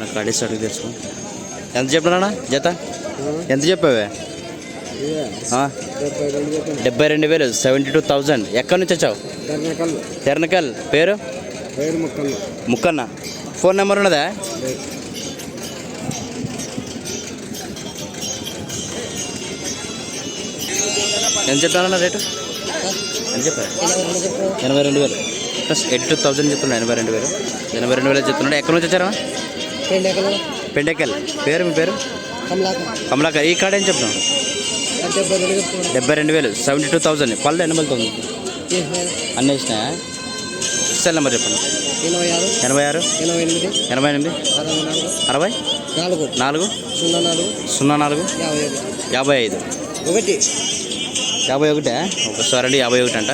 నా కడేసి అడిగి తెచ్చుకో. ఎంత చెప్పినా జత? ఎంత చెప్పావే? డెబ్బై రెండు వేలు సెవెంటీ టూ థౌజండ్ ఎక్కడి నుంచి వచ్చావు? తెరనకల్. పేరు? ముక్కన్న. ఫోన్ నెంబర్ ఉన్నదా? ఎంత చెప్పానన్నా రేటు? ఎంత చెప్పారు ఎనభై రెండు వేలు. ప్లస్ ఎయిటీ టూ థౌజండ్ చెప్తున్నాడు ఎనభై రెండు వేలు. ఎనభై రెండు వేలు చెప్తున్నాడు ఎక్కడి నుంచి వచ్చారా? పెండెక్కల్ పేరు మీ పేరు? కమలాకర్. ఈ కాడ ఏం చెప్తాం డెబ్బై రెండు వేలు. సెవెంటీ టూ థౌజండ్ పళ్ళు ఎన్ని వెళ్తుంది అన్నీ వేసినా సెల్ నెంబర్ చెప్పండి. ఎనభై ఆరు? ఎనభై ఎనిమిది? అరవై? నాలుగు. నాలుగు? సున్నా నాలుగు. సున్నా నాలుగు? యాభై ఐదు. ఒకటి. యాభై ఒకటే? ఒకసారి అండి యాభై ఒకటి అంట